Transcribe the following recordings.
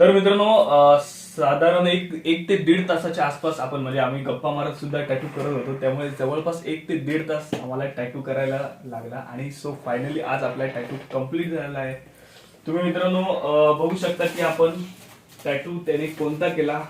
तर मित्रांनो साधारण एक एक ते दीड तासाच्या आसपास आपण म्हणजे आम्ही गप्पा मारत सुद्धा टॅटू करत होतो. त्यामुळे जवळपास एक ते दीड तास आम्हाला टॅटू करायला लागला आणि सो फायनली आज आपला टॅटू कंप्लीट झालेला आहे. तुम्ही मित्रांनो बघू शकता की आपण टॅटू त्याने कोणता केला?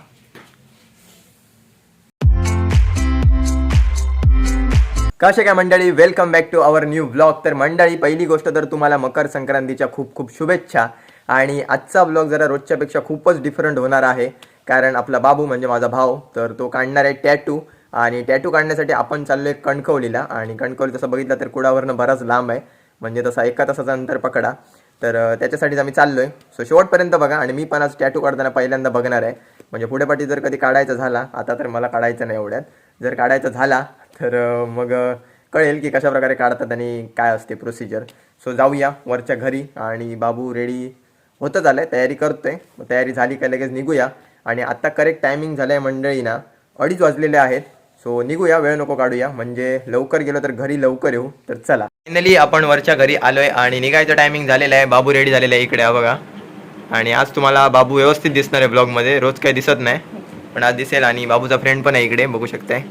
कसे काय मंडळी welcome back to our new blog तर मंडळी पहिली गोष्ट तर तुम्हाला मकर संक्रांतीच्या खूप खूप शुभेच्छा. आणि आजचा ब्लॉग जरा रोजच्यापेक्षा खूपच डिफरंट होणार आहे. कारण आपला बाबू म्हणजे माझा भाव तर तो काढणार आहे टॅटू आणि टॅटू काढण्यासाठी आपण चाललोय कणकवलीला. आणि कणकवली तसं बघितलं तर कुडावरनं बराच लांब आहे. म्हणजे तसा एका तासाचा अंतर पकडा. तर त्याच्यासाठीच आम्ही चाललो आहे सो शेवटपर्यंत बघा. आणि मी पण आज टॅटू काढताना पहिल्यांदा बघणार आहे. म्हणजे पुढे पाठी जर कधी काढायचा झाला आता तर मला काढायचं नाही एवढ्यात. जर काढायचा झाला तर मग कळेल की कशा प्रकारे काढतात आणि काय असते प्रोसिजर सो जाऊया वरच्या घरी. आणि बाबू रेडी होतं झालंय तयारी करतोय. मग तयारी झाली का लगेच निघूया. आणि आत्ता करेक्ट टायमिंग झालं मंडळी ना अडीच वाजलेले आहेत. सो निघूया वेळ नको काढूया. म्हणजे लवकर गेलो तर घरी लवकर येऊ तर चला. फायनली आपण वरच्या घरी आलोय आणि निघायचं टायमिंग झालेलं आहे. बाबू रेडी झालेला आहे इकडे बघा. आणि आज तुम्हाला बाबू व्यवस्थित दिसणार आहे ब्लॉगमध्ये रोज काही दिसत नाही पण आज दिसेल आणि बाबूचा फ्रेंड पण आहे इकडे बघू शकताय.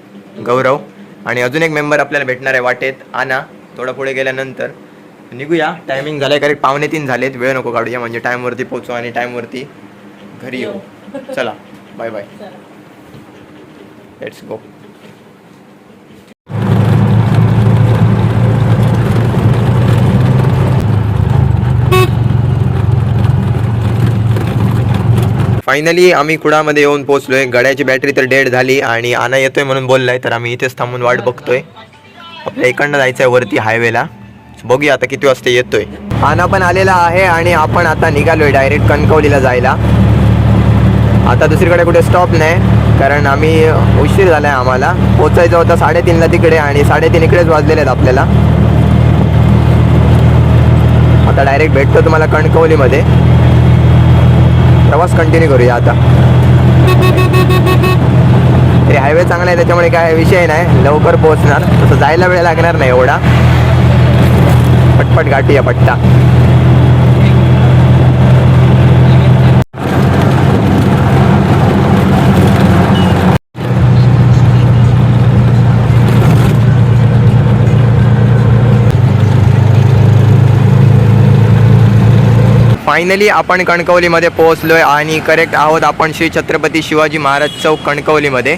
गौरव. आणि अजून एक मेंबर आपल्याला भेटणार आहे वाटेत आना. थोडं पुढे गेल्यानंतर. निघूया. टायमिंग झालंय करेक्ट पावणे तीन झालेत. वेळ नको काढूया म्हणजे टाईमवरती पोचू आणि टाईमवरती घरी येऊ. चला bye bye let's go finally आम्ही कुडामध्ये येऊन पोहोचलोय. गड्याची बॅटरी तर डेड झाली आणि आना येतोय म्हणून बोललाय तर आम्ही इथेच थांबून वाट बघतोय. आपल्या इकडनं जायचंय वरती हायवेला बघूया आता किती वाजता येतोय. आना पण आलेला आहे आणि आपण आता निघालोय डायरेक्ट कणकवलीला जायला. आता दुसरीकडे कुठे स्टॉप नाही कारण आम्ही उशीर झालाय आम्हाला. पोचायचं होतं साडेतीनला तिकडे आणि साडेतीन इकडेच वाजलेले आहेत आपल्याला. आता डायरेक्ट भेटतो तुम्हाला कणकवलीमध्ये. प्रवास कंटिन्यू करूया आता. तरी हायवे चांगला आहे त्याच्यामुळे काय विषय नाही. लवकर पोहोचणार. तसं जायला वेळ लागणार नाही एवढा. पटपट गाठूया पट्टा. फायनली आपण कणकवलीमध्ये पोहोचलोय आणि करेक्ट आहोत आपण श्री छत्रपती शिवाजी महाराज चौक कणकवलीमध्ये.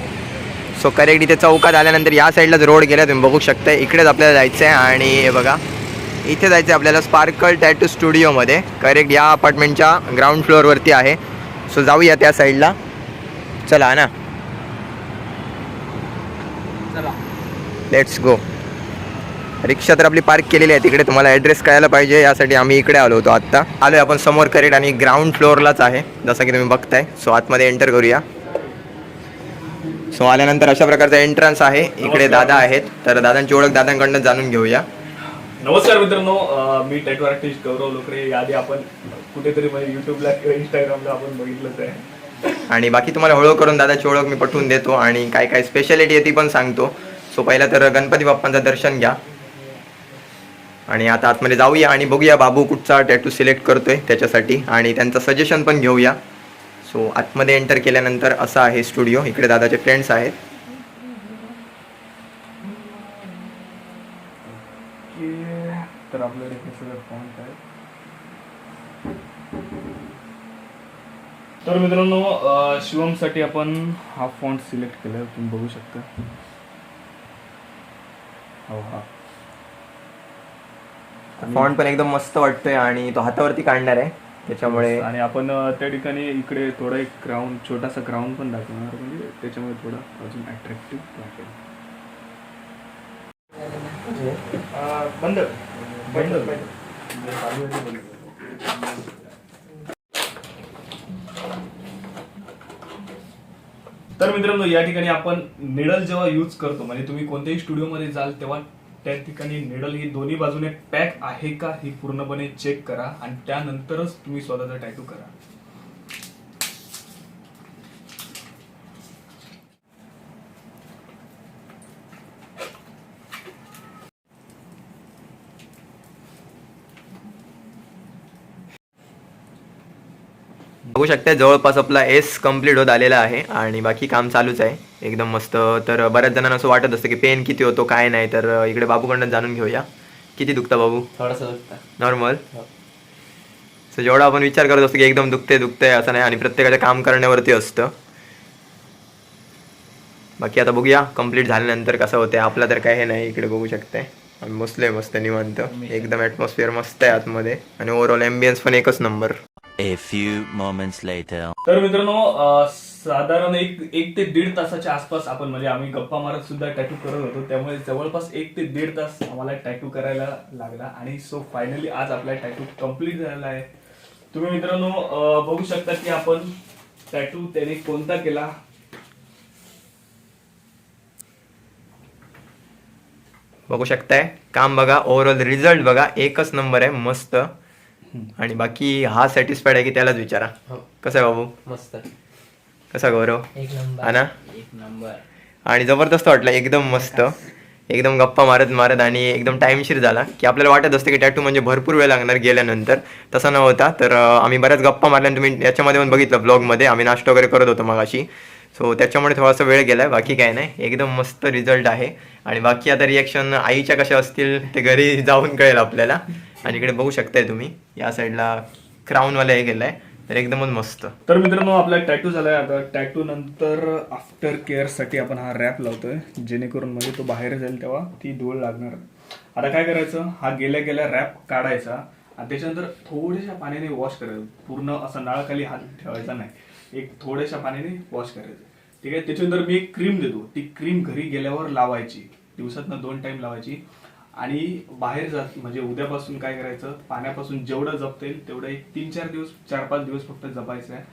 सो करेक्ट इथे चौकात आल्यानंतर या साईडलाच रोड गेला तुम्ही बघू शकता इकडेच आपल्याला जायचं आहे आणि हे बघा. इथे जायचं आहे आपल्याला स्पार्कल टॅटू स्टुडिओमध्ये करेक्ट या अपार्टमेंटच्या ग्राउंड फ्लोअरवरती आहे. सो जाऊया त्या साईडला चला ना. लेट्स गो रिक्षा तर आपली पार्क केलेली आहे. तिकडे तुम्हाला ॲड्रेस कळायला पाहिजे. यासाठी आम्ही इकडे आलो होतो आत्ता. आलोय आपण समोर करेक्ट आणि ग्राउंड फ्लोअरलाच आहे. जसं की तुम्ही बघताय. सो आतमध्ये एंटर करूया. सो आल्यानंतर अशा प्रकारचा एंट्रन्स आहे. इकडे दादा आहेत. तर दादांची ओळख दादांकडनं जाणून घेऊया. नमस्कार मित्रांनो मी टेट आर्टिस्ट गौरव लोकरे. याआधी आपण कुठेतरी म्हणजे युट्यूबला किंवा इंस्टाग्रामला आपण बघितलंच आहे. आणि बाकी तुम्हाला हळू करून दादाची ओळख मी पटवून देतो आणि काय काय स्पेशालिटी आहे ती पण सांगतो. सो पहिला तर गणपती बाप्पांचं दर्शन घ्या. आणि आता आतमध्ये जाऊया आणि बघूया बाबू कुठचा टॅटू सिलेक्ट करतोय त्याच्यासाठी. आणि त्यांचं सजेशन पण घेऊया. सो आतमध्ये एंटर केल्यानंतर असा आहे स्टुडिओ इकडे दादाचे फ्रेंड्स आहेत. तर आपल्याकडे हे सगळं फॉन्ट आहे. तर मित्रांनो शिवमसाठी आपण हा फॉन्ट सिलेक्ट केला तुम्ही बघू शकता. हो हा. फॉन्ट पण एकदम मस्त वाटतोय आणि तो हातावरती काढणार आहे. त्याच्यामुळे आणि आपण त्या ठिकाणी इकडे थोडा एक ग्राउंड छोटासा ग्राउंड पण दाखवणार म्हणजे त्याच्यामुळे थोडं अजून अट्रॅक्टिव्ह वाटेल अं, बंद बंद. तर मित्रांनो या ठिकाणी आपण निडल जेव्हा यूज करतो म्हणजे तुम्ही कोणत्याही स्टुडिओमध्ये जाल तेव्हा त्या ठिकाणी निडल ही दोन्ही बाजूने पॅक आहे का ही पूर्णपणे चेक करा आणि त्यानंतरच तुम्ही स्वतःचा टॅटू करा. बघू शकता जवळपास आपला एस कंप्लीट होत आलेला आहे आणि बाकी काम चालूच आहे. एकदम मस्त. तर बऱ्याच जणांना असं वाटत असतं की पेन किती होतो काय नाही. तर इकडे बाबूकडनं जाणून घेऊया. किती दुखतं बाबू? थोडासा दुखता. नॉर्मल सो जेवढा आपण विचार करत असतो की एकदम दुखते दुखते असं नाही आणि प्रत्येकाच्या काम करण्यावरती असतं. बाकी आता बघूया कंप्लीट झाल्यानंतर कसं होते आपला तर काय हे नाही इकडे बघू शकते आम्ही बसलोय मस्त निवांत. एकदम ॲटमॉस्फिअर मस्त आहे आतमध्ये. आणि ओव्हरऑल एम्बियन्स पण एकच number A few moments later. तर मित्रांनो साधारण एक एक ते दीड तासाच्या आसपास आपण म्हणजे आम्ही गप्पा मारत सुद्धा टॅटू करत होतो. त्यामुळे जवळपास एक ते दीड तास आम्हाला टॅटू करायला लागला आणि सो फायनली आज आपला टॅटू कंप्लीट झालेला आहे. तुम्ही मित्रांनो बघू शकता की आपण टॅटू त्याने कोणता केला? बघू शकताय. काम बघा ओव्हरऑल रिझल्ट बघा. एकच नंबर आहे मस्त. आणि बाकी हा सॅटिस्फाईड आहे की त्यालाच विचारा. हो. कसं आहे बाबू? मस्त. कसा गौरव? एक नंबर. हा ना? एक नंबर. आणि जबरदस्त वाटलं एकदम मस्त. एकदम गप्पा मारत मारत आणि एकदम टाईमशीर झाला. की आपल्याला वाटत असते की टॅटू म्हणजे भरपूर वेळ लागणार गेल्यानंतर. तसा नव्हता तर अं, आम्ही बऱ्याच गप्पा मारल्या आणि तुम्ही याच्यामध्ये पण बघितलं ब्लॉगमध्ये आम्ही नाश्ता वगैरे करत होतो मगाशी. सो त्याच्यामुळे थोडासा वेळ गेलाय. बाकी काय नाही. एकदम मस्त रिझल्ट आहे. आणि बाकी आता रिॲक्शन आईच्या कशा असतील ते घरी जाऊन कळेल आपल्याला. आणि इकडे बघू शकताय तुम्ही या साईडला क्राऊनवाला हे केलंय तर एकदमच मस्त. तर मित्रांनो आपला टॅटू झालाय. आता टॅटू नंतर आफ्टर केअरसाठी आपण हा रॅप लावतोय. जेणेकरून म्हणजे तो बाहेर जाईल तेव्हा ती धूळ लागणार. आता काय करायचं? हा गेल्या गेल्या रॅप काढायचा. आणि त्याच्यानंतर थोड्याशा पाण्याने वॉश करायचं. पूर्ण असा नळाखाली हात ठेवायचा नाही. एक थोड्याशा पाण्याने वॉश करायचं. ठीक आहे? त्याच्यानंतर मी एक क्रीम देतो. ती क्रीम घरी गेल्यावर लावायची. दिवसातनं दोन टाइम लावायची. आणि बाहेर जात म्हणजे उद्यापासून काय करायचं? पाण्यापासून जेवढं जपता येईल तेवढं एक तीन चार दिवस चार पाच दिवस फक्त जपायचं आहे.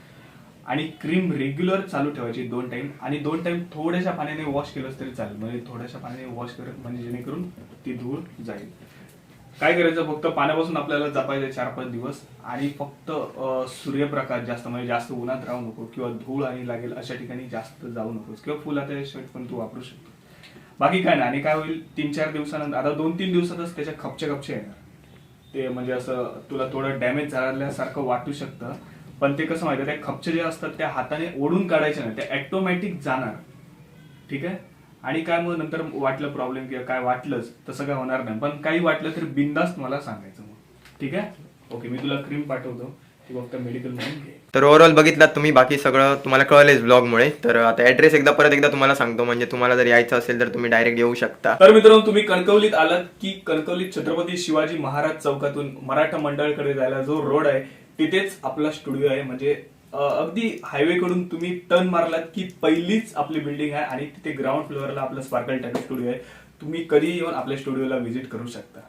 आणि क्रीम रेग्युलर चालू ठेवायची दोन टाइम आणि दोन टाइम थोड्याशा पाण्याने वॉश केलंच तरी चालेल. म्हणजे थोड्याशा पाण्याने वॉश करत म्हणजे जेणेकरून ती धूळ जाईल. काय करायचं? फक्त पाण्यापासून आपल्याला जपायचं चार पाच दिवस. आणि फक्त सूर्यप्रकाश जास्त म्हणजे जास्त उन्हात राहू नको किंवा धूळ आणि लागेल अशा ठिकाणी जास्त जाऊ नकोस. किंवा फुलाच्या शर्ट पण तू वापरू शकतो. बाकी काय नाही आणि काय होईल तीन चार दिवसानंतर आता दोन तीन दिवसातच त्याच्या खपचे खपचे येणार. ते म्हणजे असं तुला थोडं डॅमेज झाल्यासारखं वाटू शकतं पण ते कसं माहिती त्या खपचे जे असतात त्या हाताने ओढून काढायचे नाही ते ऑटोमॅटिक जाणार. ठीक आहे? आणि काय मग नंतर वाटलं प्रॉब्लेम किंवा काय वाटलंच तसं काय होणार नाही. पण काही वाटलं तर बिंदास्त मला सांगायचं मग. ठीक आहे? ओके मी तुला क्रीम पाठवतो. ती फक्त मेडिकल म्हणून घे. तर ओव्हरऑल बघितलात तुम्ही बाकी सगळं तुम्हाला कळलेच ब्लॉगमुळे तर आता ॲड्रेस एकदा परत एकदा तुम्हाला सांगतो म्हणजे तुम्हाला जर यायचं असेल तर तुम्ही डायरेक्ट येऊ शकता. तर मित्रांनो तुम्ही कणकवलीत आलात की कणकवलीत छत्रपती शिवाजी महाराज चौकातून मराठा मंडळकडे जायला जो रोड आहे तिथेच आपला स्टुडिओ आहे. म्हणजे अगदी हायवे कडून तुम्ही टर्न मारलात की पहिलीच आपली बिल्डिंग आहे आणि तिथे ग्राउंड फ्लोअरला आपलं स्पार्कल टॅटू स्टुडिओ आहे. तुम्ही कधी येऊन आपल्या स्टुडिओला व्हिजिट करू शकता.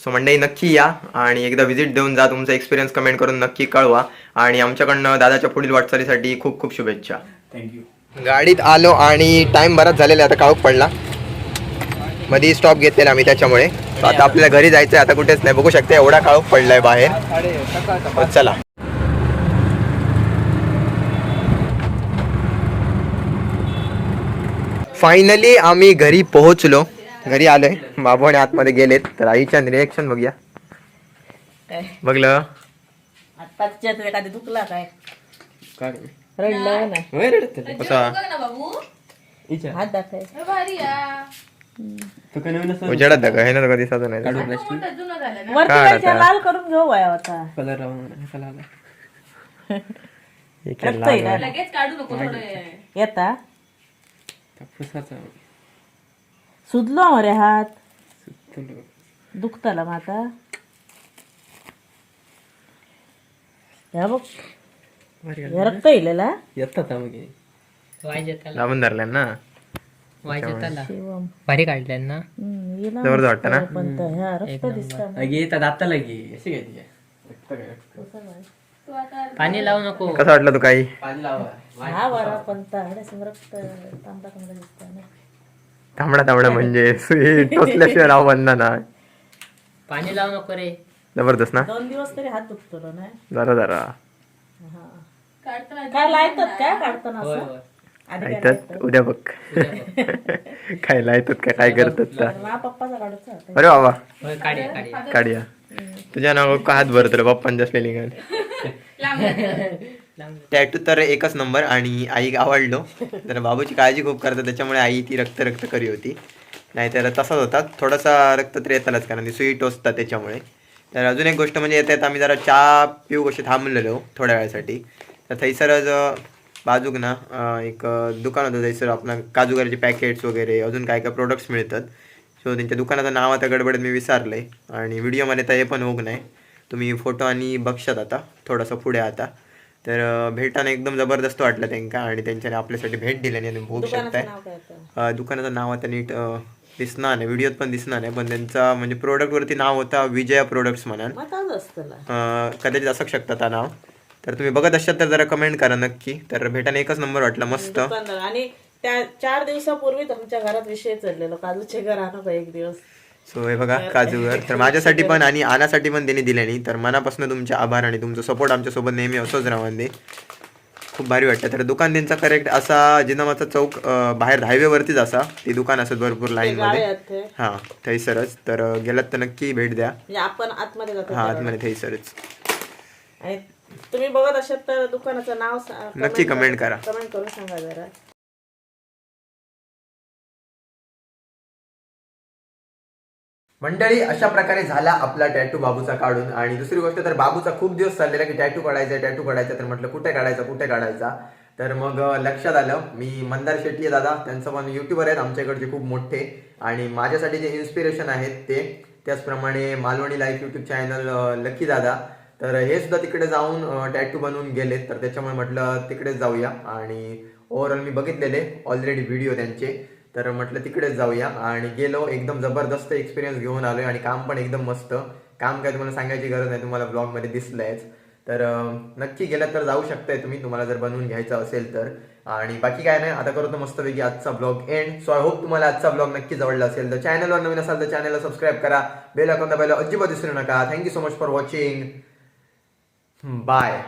सो मंडळी नक्की या आणि एकदा व्हिजिट देऊन जा. तुमचा एक्सपिरियन्स कमेंट करून नक्की कळवा. आणि आमच्याकडनं दादाच्या पुढील वाटचालीसाठी खूप खूप शुभेच्छा. थँक्यू गाडीत आलो आणि टाइम बराच झालेला आहे, आता काळोख पडला? मध्ये स्टॉप घेतलेला आम्ही त्याच्यामुळे. आता आपल्याला घरी जायचंय. आता कुठेच नाही. बघू शकता एवढा काळोख पडलाय बाहेर. चला. फायनली आम्ही घरी पोहोचलो. घरी आलोय. बाबू आणि आतमध्ये गेलेत. तर आईच्या रिएक्शन बघूया. बघलं? एखादी दुखला काय? रडलं नाही? कसा हात दाखवाय उजेडात दाखव. हे ना कधी नाही. लाल करून घेऊ वया होता कलर हे. येता. सुजलो मरे हात. दुखताला ह्या बघ. हे रक्त इलेला येतात मग लावून धरल्या ना. शिवम. भारी काढल्या ना. हम्म, वाटतं ना? पण तर ह्या रक्त दिसता लगे येतात आता लगे. अशी काय पाणी लावू नको. कसं वाटलं तू काही? पाणी लावा. हा बरा पण तर रक्त तांबडा तांबडा दिसता ना. तांबडा तांबडा म्हणजे टोचल्याशिवाय राव बनणार ना पाणी लावू नको रे. जबरदस्त ना? दोन दिवस तरी हात दुखतो ना जरा. जरा काय लायतात काय काढताना होय असं? होय आधी काय ऐकतात उद्या बघ. काय लायतात काय काय करतात तर लायतात? मा पप्पाचा काढूचा होता. अरे बाबा होय काढे काढे काढूया. तुझ्या नाव का हात भरत रे? पप्पांच्या असलेली गाण टॅटू तर एकच नंबर आणि आई आवडलो. तर बाबूची काळजी खूप करतात त्याच्यामुळे आई ती रक्त रक्त करी होती. नाहीतर तसाच होता. थोडासा रक्त तर येतालाच कारण ती सुई टोचतात त्याच्यामुळे. तर अजून एक गोष्ट म्हणजे येतात आम्ही जरा चहा पिऊ कशी थांबलेलो थोड्या वेळासाठी. तर थैसरच बाजूक ना एक दुकान होतं थैसर आपलं काजूगराचे पॅकेट्स वगैरे अजून काय काय प्रोडक्ट्स मिळतात. सो त्यांच्या दुकानाचं नाव आता गडबडीत मी विसरलं आहे आणि व्हिडिओमध्ये तर हे पण होऊ नाही तुम्ही फोटो आणि बघशात आता थोडंसं पुढे आता. तर भेटानं एकदम जबरदस्त वाटलं त्यांका आणि त्यांच्याने आपल्यासाठी भेट दिल्याने आणि बघू शकताय. दुकानाचं नाव आता नीट दिसणार नाही व्हिडिओत पण दिसणार नाही पण त्यांचा म्हणजे प्रोडक्टवरती नाव होता विजया प्रोडक्ट्स म्हणून. कदाचित असू शकतं त्या नाव. तर तुम्ही बघत असाल तर जरा कमेंट करा नक्की. तर भेटाने एकच नंबर वाटला मस्त. आणि त्या चार दिवसापूर्वीच आमच्या घरात विषय चाललेलो काजूचे घर आणू एक दिवस? सो हे बघा काजूवर. तर माझ्यासाठी पण आणि आनासाठी पण त्यांनी दिल्यानी तर मनापासून तुमचे आभार आणि तुमचा सपोर्ट आमच्यासोबत नेहमी असंच राहून खूप भारी वाटतं. तर दुकान त्यांचा करेक्ट असा जिनामाचा चौक बाहेर हायवेवरतीच असा. ती दुकान असत भरपूर लाईन गाळे मध्ये. आहेत ते. हा थैसरच. तर गेलात तर नक्की भेट द्या. म्हणजे आपण आतमध्ये हा. आतमध्ये थैसरच. आणि तुम्ही बघत असाल तर दुकानाचं नाव नक्की comment करा. कमेंट करून सांगा जरा. मंडळी अशा प्रकारे झाला आपला टॅटू बाबूचा काढून. आणि दुसरी गोष्ट तर बाबूचा खूप दिवस चाललेला की टॅटू काढायचा टॅटू काढायचा तर म्हटलं कुठे काढायचा कुठे काढायचा? तर मग लक्षात आलं मी मंदार शेट्टी आहे दादा. त्यांचं पण युट्यूबर आहेत आमच्याकडचे खूप मोठे. आणि माझ्यासाठी जे इन्स्पिरेशन आहेत ते त्याचप्रमाणे Malvani life YouTube channel Lucky Dada. तर हे सुद्धा तिकडे जाऊन टॅटू बनवून गेलेत. तर त्याच्यामुळे म्हटलं तिकडेच जाऊया. आणि ओव्हरऑल मी बघितलेले ऑलरेडी व्हिडिओ त्यांचे. तर म्हटलं तिकडेच जाऊया. आणि गेलो एकदम जबरदस्त एक्सपिरियन्स घेऊन आलोय आणि काम पण एकदम मस्त. काम काय तुम्हाला सांगायची गरज नाही तुम्हाला ब्लॉगमध्ये दिसलंयच. तर नक्की गेलात तर जाऊ शकताय तुम्ही. तुम्हाला जर बनवून घ्यायचं असेल तर. आणि बाकी काय नाही आता करतो मस्तपैकी आजचा blog end so I hope तुम्हाला आजचा ब्लॉग नक्की जवळला असेल. तर चॅनलवर नवीन असाल तर चॅनलला सबस्क्राईब करा. बेल अकाउंट दाबायला अजिबात विसरू नका. Thank you so much for watching bye